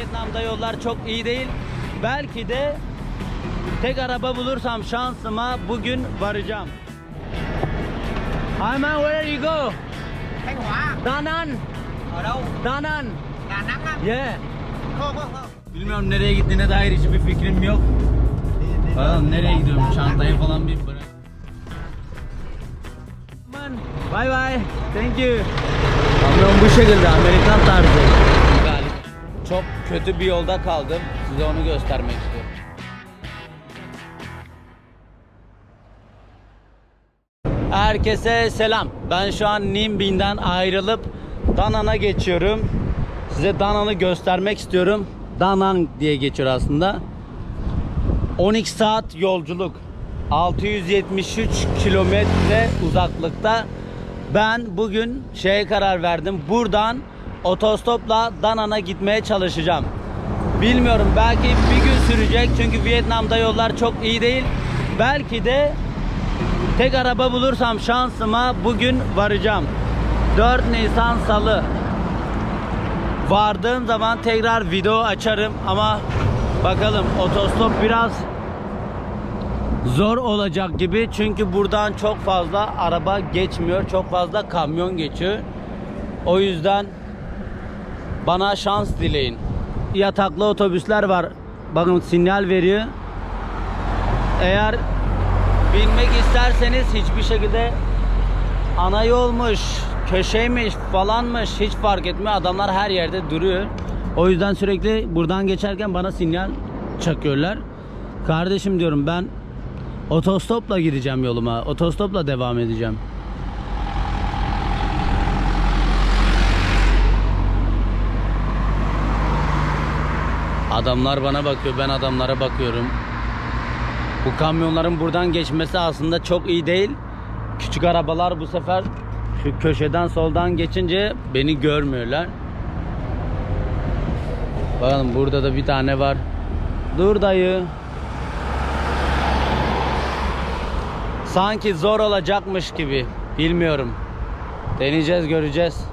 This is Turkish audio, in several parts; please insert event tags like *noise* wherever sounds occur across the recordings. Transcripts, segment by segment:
Vietnam'da yollar çok iyi değil. Belki de tek araba bulursam şansıma bugün varacağım. Hi man, where you go? Thanh Hóa Da Nang. ở đâu Da Nang. Đà Nẵng á Yeah. không không không Bilmiyorum nereye gittiğine dair hiçbir fikrim yok. Bakalım nereye gidiyorum çantayı falan bir bırak. Man, Bye bye. Thank you. Kamyon bu şekilde Amerikan tarzı. Çok kötü bir yolda kaldım. Size onu göstermek istiyorum. Herkese selam. Ben şu an Nimbin'den ayrılıp Danan'a geçiyorum. Size Danan'ı göstermek istiyorum. Danan diye geçiyor aslında. 12 saat yolculuk. 673 kilometre uzaklıkta. Ben bugün şeye karar verdim. Buradan otostopla Danan'a gitmeye çalışacağım. Bilmiyorum belki bir gün sürecek çünkü Vietnam'da yollar çok iyi değil. Belki de tek araba bulursam şansıma bugün varacağım. 4 Nisan Salı. Vardığım zaman tekrar video açarım ama bakalım otostop biraz zor olacak gibi çünkü buradan çok fazla araba geçmiyor, çok fazla kamyon geçiyor. O yüzden bana şans dileyin. Yataklı otobüsler var. Bakın sinyal veriyor. Eğer binmek isterseniz hiçbir şekilde ana yolmuş, köşeymiş falanmış hiç fark etmiyor. Adamlar her yerde duruyor. O yüzden sürekli buradan geçerken bana sinyal çakıyorlar. Kardeşim diyorum ben otostopla gideceğim yoluma. Otostopla devam edeceğim. Adamlar bana bakıyor, ben adamlara bakıyorum. Bu kamyonların buradan geçmesi aslında çok iyi değil. Küçük arabalar bu sefer şu köşeden soldan geçince beni görmüyorlar. Bakın burada da bir tane var. Dur dayı. Sanki zor olacakmış gibi. Bilmiyorum. Deneyeceğiz, göreceğiz.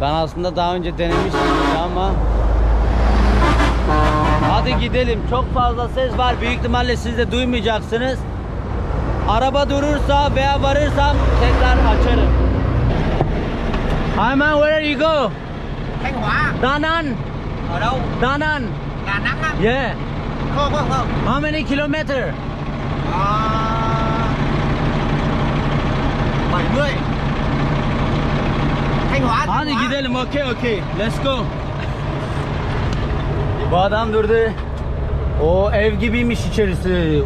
Ben aslında daha önce denemiştim ama Hadi gidelim. Çok fazla ses var. Büyük ihtimalle siz de duymayacaksınız. Araba durursa veya varırsam tekrar açarım. Hi man, where are you go? Thanh Hóa Da Nang. ở đâu Da Nang. Đà Nẵng á Yeah. không không không How many kilometer? Ờ, 70 Thanh Hóa Hadi gidelim. Okay, okay. Let's go. Bu adam durdu. O ev gibiymiş içerisi.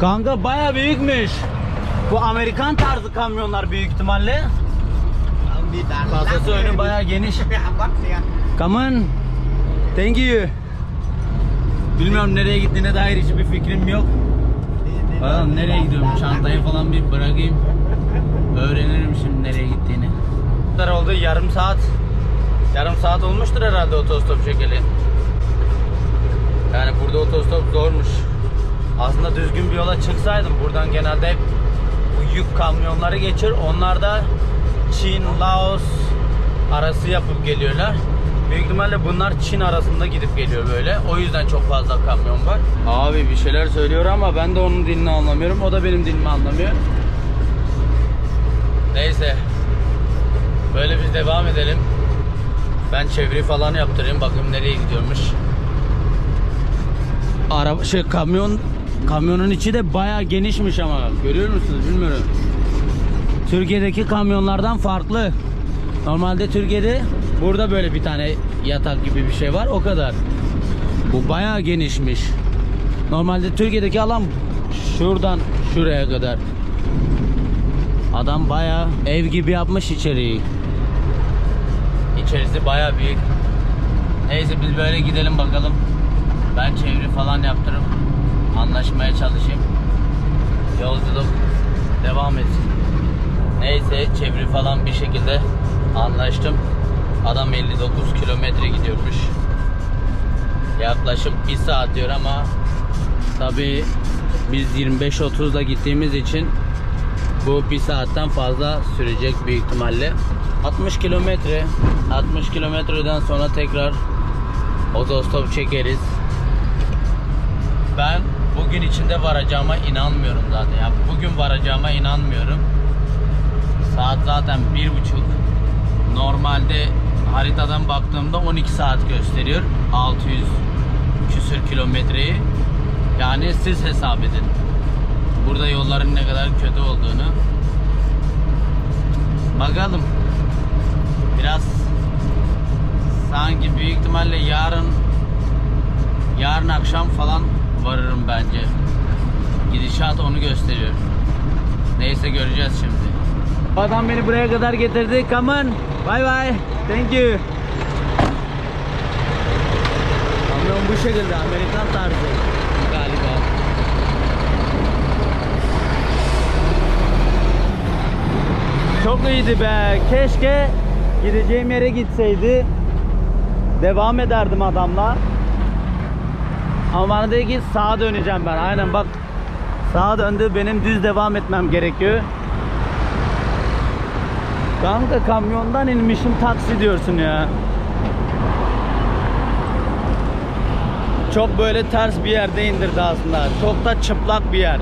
Kanka baya büyükmüş. Bu Amerikan tarzı kamyonlar büyük ihtimalle. Kasası önü bayağı geniş. Come on. Thank you. Bilmiyorum nereye gittiğine dair hiçbir fikrim yok. Bakalım nereye gidiyorum çantayı falan bir bırakayım. Öğrenirim şimdi nereye gittiğini. Oldu? Yarım saat. Yarım saat olmuştur herhalde otostop çekeli. Yani burada otostop zormuş. Aslında düzgün bir yola çıksaydım buradan genelde hep bu yük kamyonları geçir. Onlar da Çin, Laos arası yapıp geliyorlar. Büyük ihtimalle bunlar Çin arasında gidip geliyor böyle. O yüzden çok fazla kamyon var. Abi bir şeyler söylüyor ama ben de onun dilini anlamıyorum. O da benim dilimi anlamıyor. Neyse. Böyle biz devam edelim. Ben çeviri falan yaptırayım. Bakayım nereye gidiyormuş. Araba şey kamyon kamyonun içi de bayağı genişmiş ama görüyor musunuz bilmiyorum. Türkiye'deki kamyonlardan farklı. Normalde Türkiye'de burada böyle bir tane yatak gibi bir şey var o kadar. Bu bayağı genişmiş. Normalde Türkiye'deki alan şuradan şuraya kadar. Adam bayağı ev gibi yapmış içeriği. İçerisi bayağı büyük. Neyse biz böyle gidelim bakalım. Ben çeviri falan yaptırıp anlaşmaya çalışayım. Yolculuk devam etsin. Neyse çeviri falan bir şekilde anlaştım. Adam 59 kilometre gidiyormuş. Yaklaşık 1 saat diyor ama tabi biz 25-30'da gittiğimiz için bu 1 saatten fazla sürecek büyük ihtimalle. 60 kilometre 60 kilometreden sonra tekrar Otostop çekeriz. Ben bugün içinde varacağıma inanmıyorum zaten. Ya bugün varacağıma inanmıyorum. Saat zaten bir buçuk. Normalde haritadan baktığımda 12 saat gösteriyor. 600 küsür kilometreyi. Yani siz hesap edin. Burada yolların ne kadar kötü olduğunu. Bakalım. Biraz sanki büyük ihtimalle yarın yarın akşam falan varırım bence. Gidişat onu gösteriyor. Neyse göreceğiz şimdi. Adam beni buraya kadar getirdi. Come on. Bye bye. Thank you. Kamyon bu şekilde Amerikan tarzı galiba. Çok iyiydi be. Keşke gideceğim yere gitseydi. Devam ederdim adamla. Ama bana dedi ki sağa döneceğim ben. Aynen bak. Sağa döndü. Benim düz devam etmem gerekiyor. Kanka kamyondan inmişim taksi diyorsun ya. Çok böyle ters bir yerde indirdi aslında. Çok da çıplak bir yer.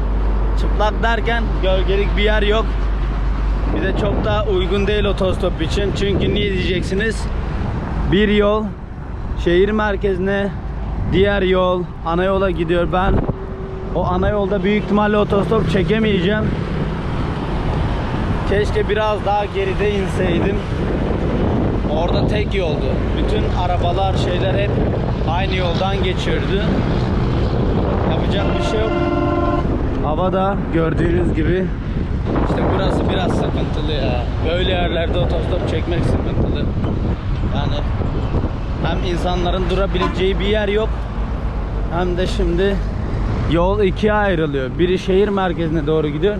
Çıplak derken gölgelik bir yer yok. Bir de çok da uygun değil otostop için. Çünkü niye diyeceksiniz? Bir yol şehir merkezine, diğer yol ana yola gidiyor. Ben o ana yolda büyük ihtimalle otostop çekemeyeceğim. Keşke biraz daha geride inseydim. Orada tek yoldu. Bütün arabalar şeyler hep aynı yoldan geçiyordu. Yapacak bir şey yok. Hava da gördüğünüz gibi işte burası biraz sıkıntılı ya. Böyle yerlerde otostop çekmek sıkıntılı. Yani hem insanların durabileceği bir yer yok. Hem de şimdi yol ikiye ayrılıyor. Biri şehir merkezine doğru gidiyor.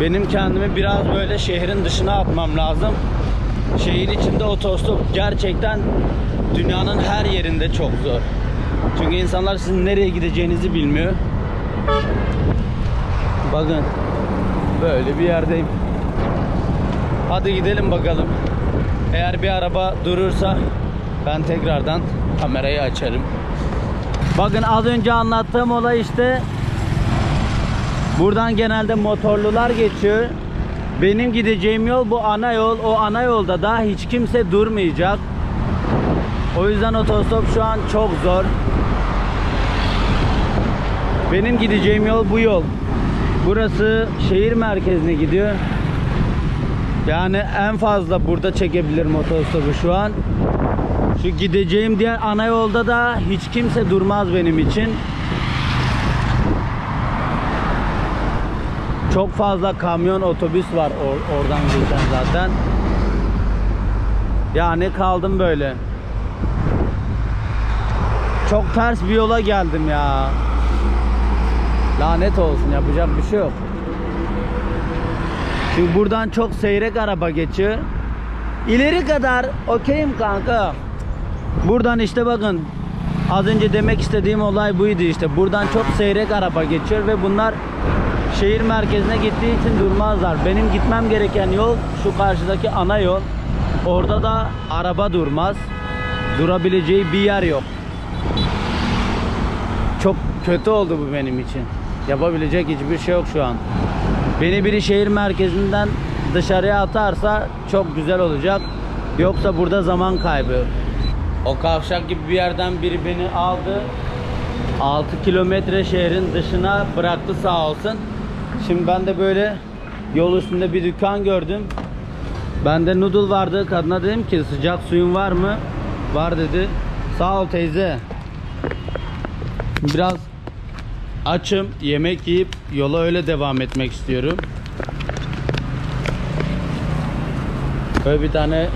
Benim kendimi biraz böyle şehrin dışına atmam lazım. Şehir içinde otostop gerçekten dünyanın her yerinde çok zor. Çünkü insanlar sizin nereye gideceğinizi bilmiyor. Bakın böyle bir yerdeyim. Hadi gidelim bakalım. Eğer bir araba durursa ben tekrardan kamerayı açarım. Bakın az önce anlattığım olay işte buradan genelde motorlular geçiyor. Benim gideceğim yol bu ana yol. O ana yolda da hiç kimse durmayacak. O yüzden otostop şu an çok zor. Benim gideceğim yol bu yol. Burası şehir merkezine gidiyor. Yani en fazla burada çekebilirim otostopu şu an. Şu gideceğim diğer ana yolda da hiç kimse durmaz benim için. Çok fazla kamyon otobüs var or- oradan geçen zaten. Yani kaldım böyle. Çok ters bir yola geldim ya. Lanet olsun yapacak bir şey yok. Çünkü buradan çok seyrek araba geçiyor. İleri kadar okeyim kanka. Buradan işte bakın az önce demek istediğim olay buydu işte. Buradan çok seyrek araba geçiyor ve bunlar şehir merkezine gittiği için durmazlar. Benim gitmem gereken yol şu karşıdaki ana yol. Orada da araba durmaz. Durabileceği bir yer yok. Çok kötü oldu bu benim için. Yapabilecek hiçbir şey yok şu an. Beni biri şehir merkezinden dışarıya atarsa çok güzel olacak. Yoksa burada zaman kaybı. O kavşak gibi bir yerden biri beni aldı. 6 kilometre şehrin dışına bıraktı sağ olsun. Şimdi ben de böyle yol üstünde bir dükkan gördüm. Bende noodle vardı. Kadına dedim ki sıcak suyun var mı? Var dedi. Sağ ol teyze. Biraz açım. Yemek yiyip yola öyle devam etmek istiyorum. Böyle bir tane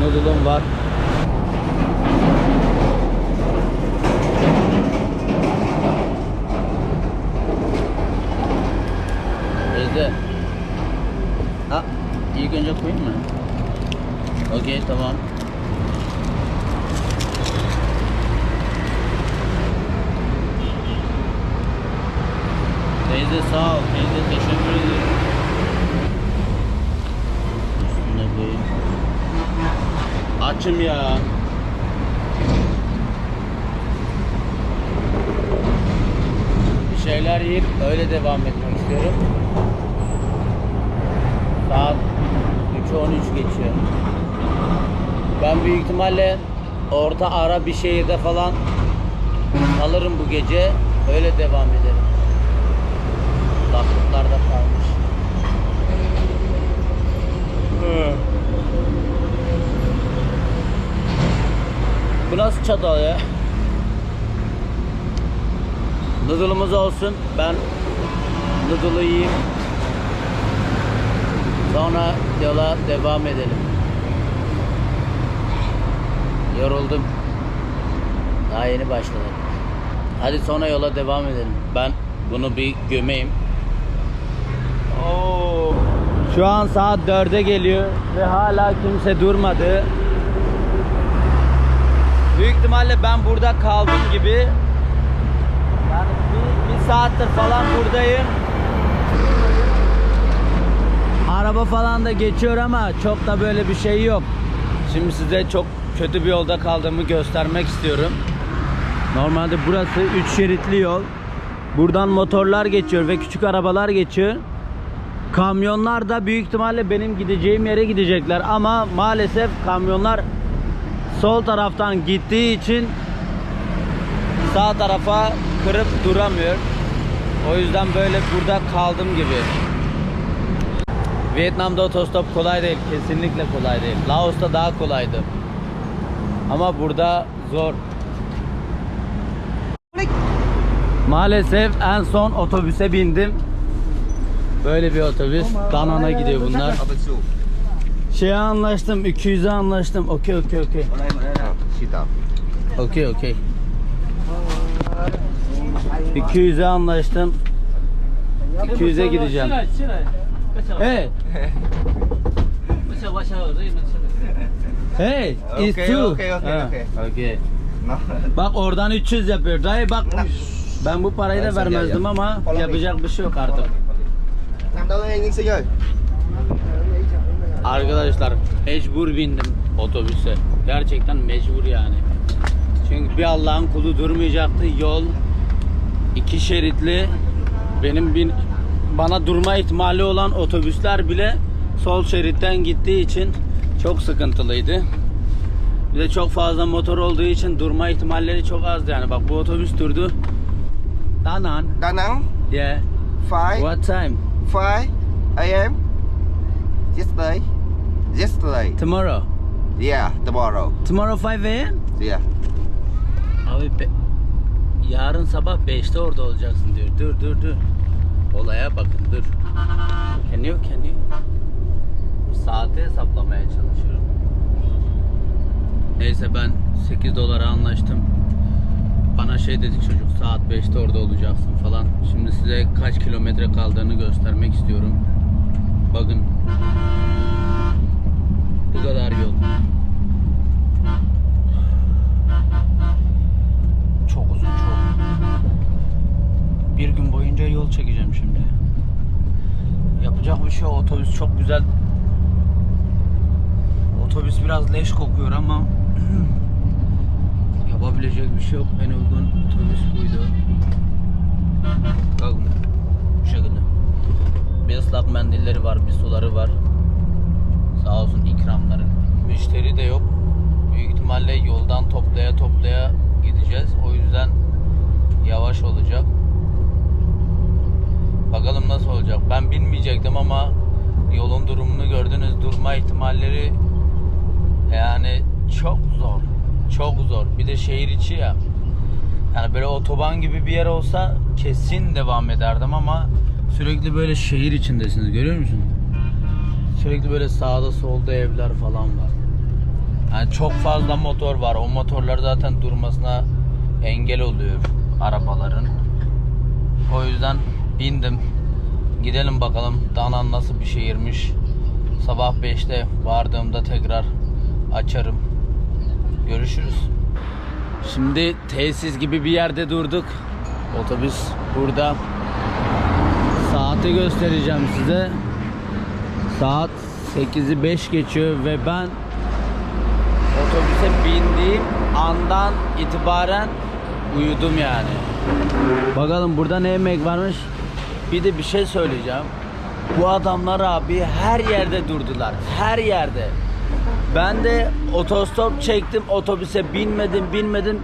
noodle'um var. Şimdi Ha ilk önce koyayım mı? Okey tamam. Teyze sağ ol. Teyze teşekkür ederim. Üstüne koyayım. Açım ya. şeyler yiyip öyle devam etmek istiyorum. Saat 3'ü 13 geçiyor. Ben büyük ihtimalle orta ara bir şehirde falan kalırım bu gece. Öyle devam ederim. Kulaklıklarda kalmış. Bu nasıl çatal ya? Noodle'ımız olsun. Ben noodle'ı yiyeyim. Sonra yola devam edelim. Yoruldum. Daha yeni başladım. Hadi sonra yola devam edelim. Ben bunu bir gömeyim. Oo. Şu an saat 4'e geliyor ve hala kimse durmadı. Büyük ihtimalle ben burada kaldım gibi. Yani bir, bir saattir falan buradayım. Araba falan da geçiyor ama çok da böyle bir şey yok. Şimdi size çok kötü bir yolda kaldığımı göstermek istiyorum. Normalde burası 3 şeritli yol. Buradan motorlar geçiyor ve küçük arabalar geçiyor. Kamyonlar da büyük ihtimalle benim gideceğim yere gidecekler ama maalesef kamyonlar sol taraftan gittiği için sağ tarafa kırıp duramıyor. O yüzden böyle burada kaldım gibi. Vietnam'da otostop kolay değil. Kesinlikle kolay değil. Laos'ta daha kolaydı. Ama burada zor. Maalesef en son otobüse bindim. Böyle bir otobüs. Danan'a gidiyor bunlar. Şeye anlaştım. 200'e anlaştım. Okey okey okey. Okey okey. 200'e anlaştım. 200'e gideceğim. Hey. Hey, it's Okay, two. okay, okay, Ha, okay. okay. No. Bak oradan 300 yapıyor. Dayı bak ben bu parayı da vermezdim ama yapacak bir şey yok artık. Arkadaşlar mecbur bindim otobüse. Gerçekten mecbur yani. Çünkü bir Allah'ın kulu durmayacaktı. Yol iki şeritli. Benim bin, bana durma ihtimali olan otobüsler bile sol şeritten gittiği için çok sıkıntılıydı. Bir de çok fazla motor olduğu için durma ihtimalleri çok azdı yani. Bak bu otobüs durdu. Danan. Nẵng, Yeah. 5, What time? 5 a.m. Yesterday. Yesterday. Tomorrow. Yeah, tomorrow. Tomorrow 5 a.m. Yeah. Abi yarın sabah 5'te orada olacaksın diyor. Dur dur dur. Olaya bakın dur. Can you can you? Saati hesaplamaya çalışıyorum. Neyse ben 8 dolara anlaştım. Bana şey dedi çocuk saat 5'te orada olacaksın falan. Şimdi size kaç kilometre kaldığını göstermek istiyorum. Bakın. Bu kadar yol. Bir gün boyunca yol çekeceğim şimdi. Yapacak bir şey. Otobüs çok güzel. Otobüs biraz leş kokuyor ama *clears throat* yapabilecek bir şey yok. En uygun otobüs buydu. Bakın bu şekilde. Bir ıslak mendilleri var, bir suları var. Sağ olsun ikramları. Müşteri de yok. Büyük ihtimalle yoldan toplaya toplaya gideceğiz. O yüzden yavaş olacak. Bakalım nasıl olacak. Ben bilmeyecektim ama yolun durumunu gördünüz. Durma ihtimalleri yani çok zor. Çok zor. Bir de şehir içi ya. Yani böyle otoban gibi bir yer olsa kesin devam ederdim ama sürekli böyle şehir içindesiniz. Görüyor musun? Sürekli böyle sağda solda evler falan var. Yani çok fazla motor var. O motorlar zaten durmasına engel oluyor arabaların. O yüzden bindim. Gidelim bakalım Danan nasıl bir şehirmiş. Sabah 5'te vardığımda tekrar açarım. Görüşürüz. Şimdi tesis gibi bir yerde durduk. Otobüs burada. Saati göstereceğim size. Saat 8'i 5 geçiyor ve ben otobüse bindiğim andan itibaren uyudum yani. Bakalım burada ne yemek varmış. Bir de bir şey söyleyeceğim. Bu adamlar abi her yerde durdular. Her yerde. Ben de otostop çektim. Otobüse binmedim, binmedim.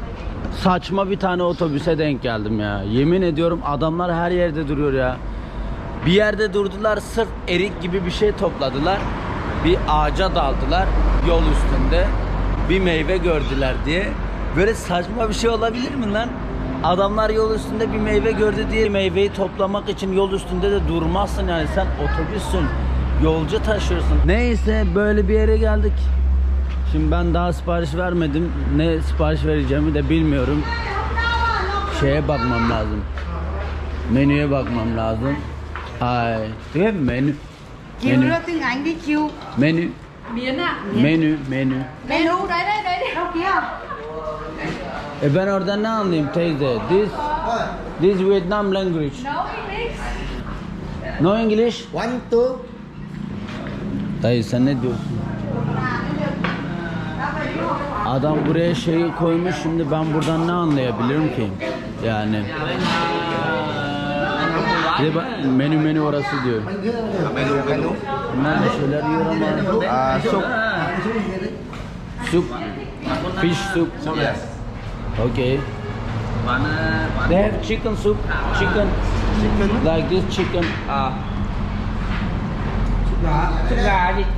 Saçma bir tane otobüse denk geldim ya. Yemin ediyorum adamlar her yerde duruyor ya. Bir yerde durdular sırf erik gibi bir şey topladılar. Bir ağaca daldılar yol üstünde. Bir meyve gördüler diye. Böyle saçma bir şey olabilir mi lan? Adamlar yol üstünde bir meyve gördü diye meyveyi toplamak için yol üstünde de durmazsın yani sen otobüssün. Yolcu taşıyorsun. Neyse böyle bir yere geldik. Şimdi ben daha sipariş vermedim. Ne sipariş vereceğimi de bilmiyorum. Şeye bakmam lazım. Menüye bakmam lazım. Ay, you have menu? chiêu Menu. đó tiếng Anh đi chiêu Menü, miến ạ menü, menü. menu đấy đấy đấy đâu kia E ben orada ne anlayayım teyze? This, this Vietnam language. no english No English? One, two. Dayı sen ne diyorsun? Adam buraya şeyi koymuş şimdi ben buradan ne anlayabilirim ki? Yani. Bir de bak, menü menü orası diyor. Bunlar da şeyler yiyor ama. Ah, soup. Soup. Fish soup. Yes. Okay. They have chicken soup. Chicken. Like this chicken. Ah.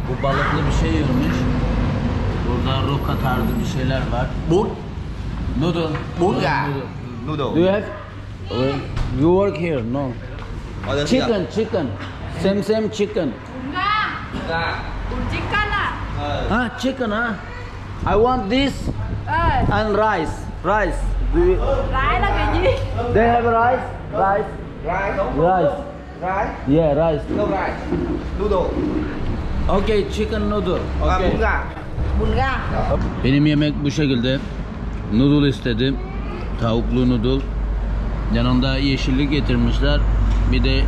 Bu balıklı bir şey yiyormuş. Burada roka tarzı bir şeyler var. Bún. Noodle. Bún gà. Noodle. Noodle. Do you have? You work here? No. Order Chicken, chicken. Same same chicken. bún gà bún chicken ạ Ah, chicken, huh? I want this and rice. Rice. Do you, lái là cái gì they have rice? Rice. Rice. Rice. Rice. Yeah, rice. No rice. Noodle. Okay, chicken noodle. Ah, Okay. bún gà. bún gà Benim yemek bu şekilde. Noodle istedim. Tavuklu noodle. Yanında yeşillik getirmişler. Bir de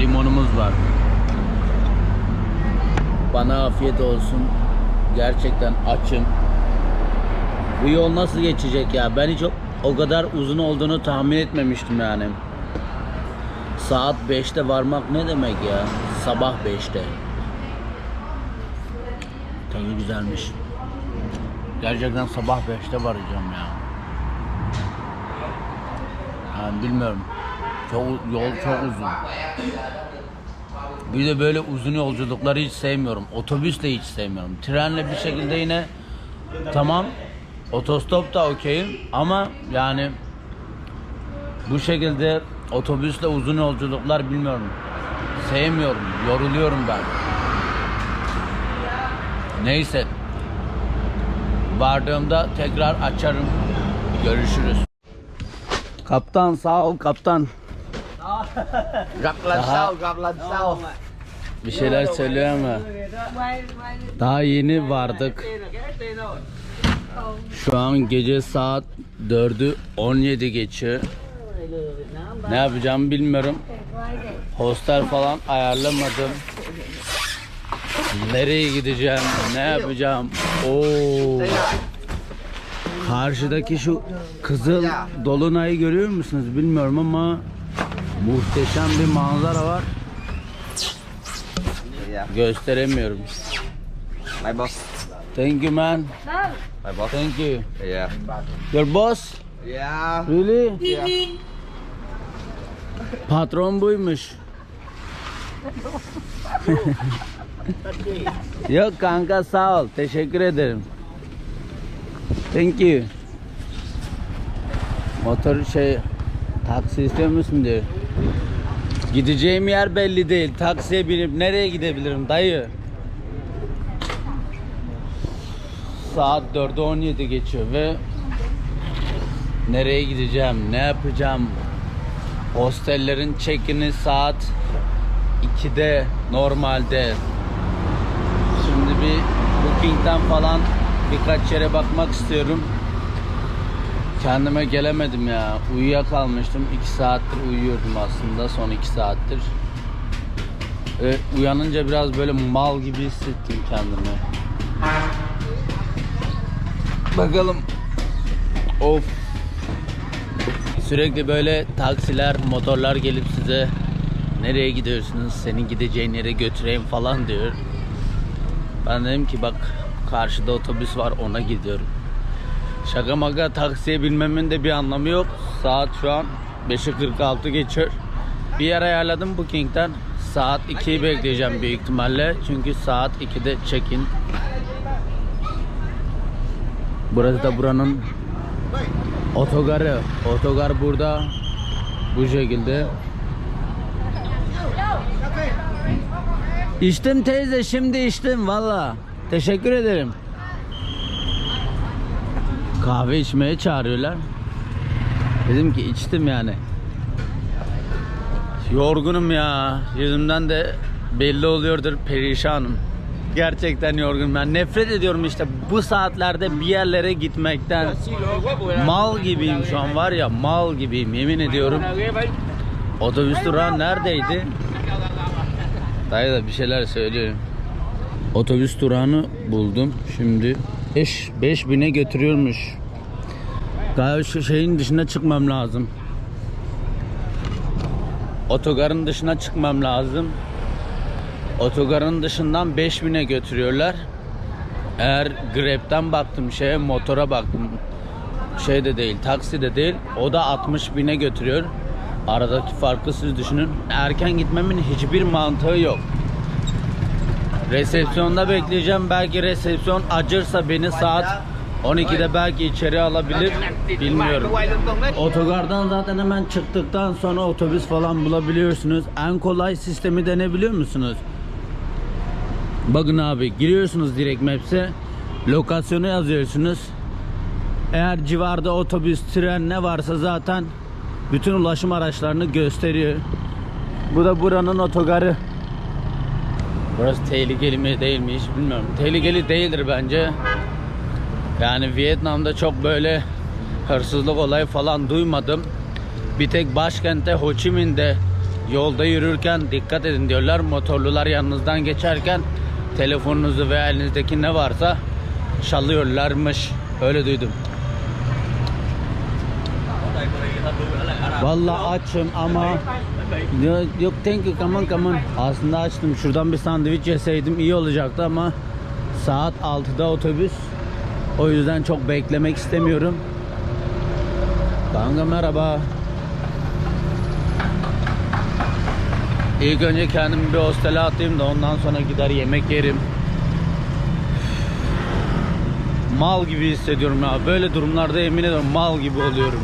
limonumuz var. Bana afiyet olsun. Gerçekten açım. Bu yol nasıl geçecek ya? Ben hiç o, o kadar uzun olduğunu tahmin etmemiştim yani. Saat 5'te varmak ne demek ya? Sabah 5'te. Tadı güzelmiş. Gerçekten sabah 5'te varacağım ya. Yani bilmiyorum. Çok yol çok uzun. Bir de böyle uzun yolculukları hiç sevmiyorum. Otobüs de hiç sevmiyorum. Trenle bir şekilde yine tamam. Otostop da okeyim ama yani bu şekilde otobüsle uzun yolculuklar bilmiyorum. Sevmiyorum. Yoruluyorum ben. Neyse. Vardığımda tekrar açarım. Görüşürüz. Kaptan sağ ol kaptan. Lần Đó. sau, gặp lần sau. Bir şeyler söylüyor ama. Daha yeni vardık. Şu an gece saat 4'ü 17 geçiyor. Ne yapacağımı bilmiyorum. Hostel falan ayarlamadım. Nereye gideceğim? Ne yapacağım? Oo. Karşıdaki şu kızıl dolunayı görüyor musunuz bilmiyorum ama muhteşem bir manzara var. Gösteremiyorum. My boss. Thank you man. đâu My boss. Thank you. Yeah. Your boss? Yeah. Really? *laughs* Patron buymuş. *laughs* Yok kanka sağ ol. Teşekkür ederim. Thank you. Motor şey taksi istiyor musun diyor. Gideceğim yer belli değil. Taksiye binip nereye gidebilirim dayı? Saat 4'e 17 geçiyor ve nereye gideceğim, ne yapacağım? Hostellerin check-in'i saat 2'de normalde. Şimdi bir Booking'den falan birkaç yere bakmak istiyorum. Kendime gelemedim ya. Uyuyakalmıştım. 2 saattir uyuyordum aslında. Son 2 saattir. Ve uyanınca biraz böyle mal gibi hissettim kendimi. Bakalım. Of. Sürekli böyle taksiler, motorlar gelip size nereye gidiyorsunuz, senin gideceğin yere götüreyim falan diyor. Ben dedim ki bak karşıda otobüs var ona gidiyorum. Şaka maka taksiye binmemin de bir anlamı yok. Saat şu an 5'e 46 geçiyor. Bir yer ayarladım Booking'den. Saat 2'yi bekleyeceğim büyük ihtimalle. Çünkü saat 2'de check-in. Burası da buranın otogarı. Otogar burada bu şekilde. İçtim teyze şimdi içtim valla. Teşekkür ederim. Kahve içmeye çağırıyorlar. Dedim ki içtim yani. Yorgunum ya. Yüzümden de belli oluyordur perişanım. Gerçekten yorgunum ben. Nefret ediyorum işte bu saatlerde bir yerlere gitmekten. Mal gibiyim şu an var ya mal gibiyim yemin ediyorum. Otobüs durağı neredeydi? Dayı da bir şeyler söylüyor. Otobüs durağını buldum. Şimdi 5 5000'e götürüyormuş. Galiba şu şeyin dışına çıkmam lazım. Otogarın dışına çıkmam lazım. Otogarın dışından 5000'e götürüyorlar. Eğer Grab'den baktım şeye motora baktım. Şey de değil, taksi de değil. O da 60 bine götürüyor. Aradaki farkı siz düşünün. Erken gitmemin hiçbir mantığı yok. Resepsiyonda bekleyeceğim. Belki resepsiyon acırsa beni saat 12'de belki içeri alabilir. Bilmiyorum. Otogardan zaten hemen çıktıktan sonra otobüs falan bulabiliyorsunuz. En kolay sistemi denebiliyor musunuz? Bakın abi giriyorsunuz direkt Maps'e. Lokasyonu yazıyorsunuz. Eğer civarda otobüs, tren ne varsa zaten bütün ulaşım araçlarını gösteriyor. Bu da buranın otogarı. Burası tehlikeli mi değil mi hiç bilmiyorum. Tehlikeli değildir bence. Yani Vietnam'da çok böyle hırsızlık olayı falan duymadım. Bir tek başkentte Ho Chi Minh'de yolda yürürken dikkat edin diyorlar. Motorlular yanınızdan geçerken telefonunuzu veya elinizdeki ne varsa çalıyorlarmış. Öyle duydum. Vallahi açım ama yok, thank you come on come on. Aslında açtım. Şuradan bir sandviç yeseydim iyi olacaktı ama saat 6'da otobüs. O yüzden çok beklemek istemiyorum. Kanka merhaba. İlk önce kendimi bir hostele atayım da ondan sonra gider yemek yerim. Mal gibi hissediyorum ya. Böyle durumlarda yemin ediyorum mal gibi oluyorum.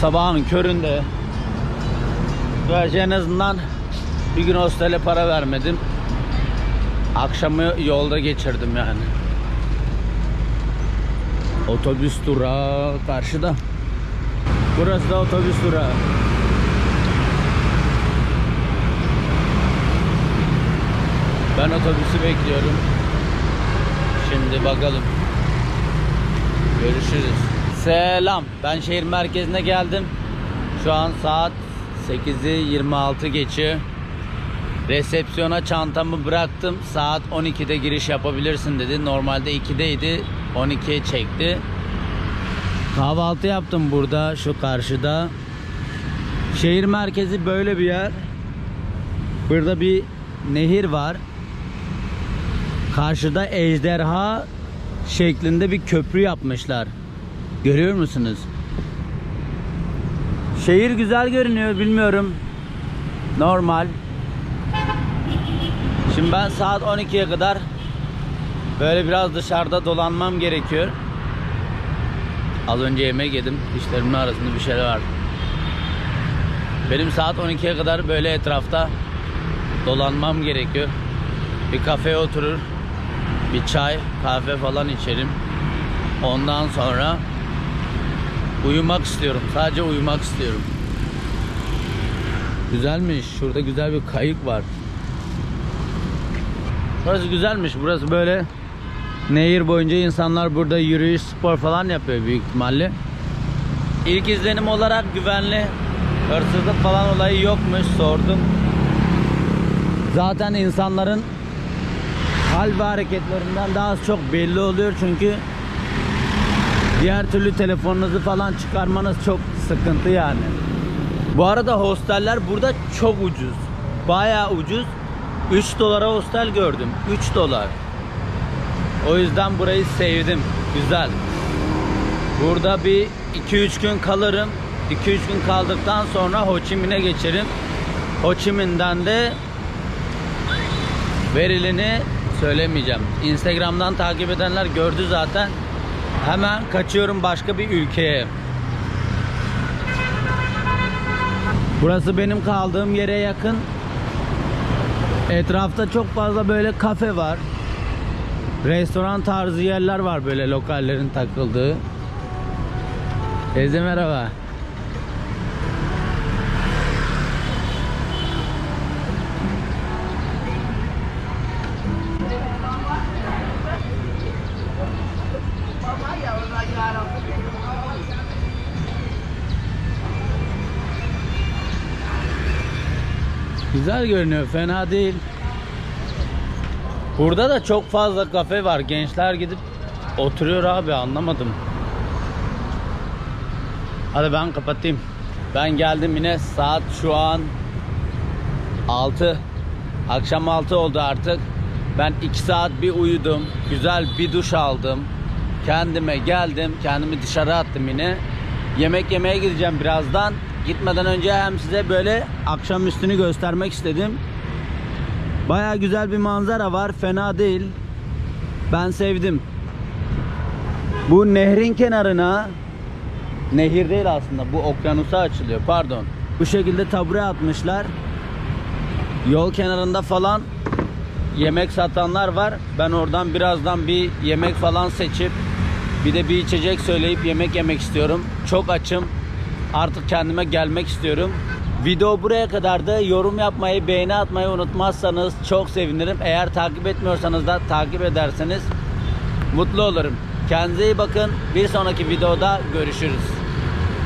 Sabahın köründe. Gerçi en azından bir gün hostele para vermedim. Akşamı yolda geçirdim yani. Otobüs durağı karşıda. Burası da otobüs durağı. Ben otobüsü bekliyorum. Şimdi bakalım. Görüşürüz. Selam. Ben şehir merkezine geldim. Şu an saat 8'i 26 geçiyor. Resepsiyona çantamı bıraktım. Saat 12'de giriş yapabilirsin dedi. Normalde 2'deydi. 12'ye çekti. Kahvaltı yaptım burada şu karşıda. Şehir merkezi böyle bir yer. Burada bir nehir var. Karşıda ejderha şeklinde bir köprü yapmışlar. Görüyor musunuz? Şehir güzel görünüyor bilmiyorum. Normal. Şimdi ben saat 12'ye kadar böyle biraz dışarıda dolanmam gerekiyor. Az önce yemek yedim. Dişlerimin arasında bir şeyler var. Benim saat 12'ye kadar böyle etrafta dolanmam gerekiyor. Bir kafeye oturur. Bir çay, kahve falan içerim. Ondan sonra uyumak istiyorum. Sadece uyumak istiyorum. Güzelmiş. Şurada güzel bir kayık var. Burası güzelmiş. Burası böyle nehir boyunca insanlar burada yürüyüş, spor falan yapıyor büyük ihtimalle. İlk izlenim olarak güvenli. Hırsızlık falan olayı yokmuş sordum. Zaten insanların ve hareketlerinden daha az çok belli oluyor çünkü Diğer türlü telefonunuzu falan çıkarmanız çok sıkıntı yani. Bu arada hosteller burada çok ucuz. Bayağı ucuz. 3 dolara hostel gördüm. 3 dolar. O yüzden burayı sevdim. Güzel. Burada bir 2-3 gün kalırım. 2-3 gün kaldıktan sonra Ho Chi Minh'e geçerim. Ho Chi Minh'den de verilini söylemeyeceğim. Instagram'dan takip edenler gördü zaten. Hemen kaçıyorum başka bir ülkeye. Burası benim kaldığım yere yakın. Etrafta çok fazla böyle kafe var. Restoran tarzı yerler var böyle lokallerin takıldığı. Teyze merhaba. Güzel görünüyor, fena değil. Burada da çok fazla kafe var. Gençler gidip oturuyor abi anlamadım. Hadi ben kapatayım. Ben geldim yine saat şu an 6. Akşam 6 oldu artık. Ben 2 saat bir uyudum. Güzel bir duş aldım. Kendime geldim. Kendimi dışarı attım yine. Yemek yemeye gideceğim birazdan. Gitmeden önce hem size böyle akşam üstünü göstermek istedim. Baya güzel bir manzara var. Fena değil. Ben sevdim. Bu nehrin kenarına Nehir değil aslında. Bu okyanusa açılıyor. Pardon. Bu şekilde tabure atmışlar. Yol kenarında falan yemek satanlar var. Ben oradan birazdan bir yemek falan seçip bir de bir içecek söyleyip yemek yemek istiyorum. Çok açım. Artık kendime gelmek istiyorum. Video buraya kadar da yorum yapmayı, beğeni atmayı unutmazsanız çok sevinirim. Eğer takip etmiyorsanız da takip ederseniz mutlu olurum. Kendinize iyi bakın. Bir sonraki videoda görüşürüz.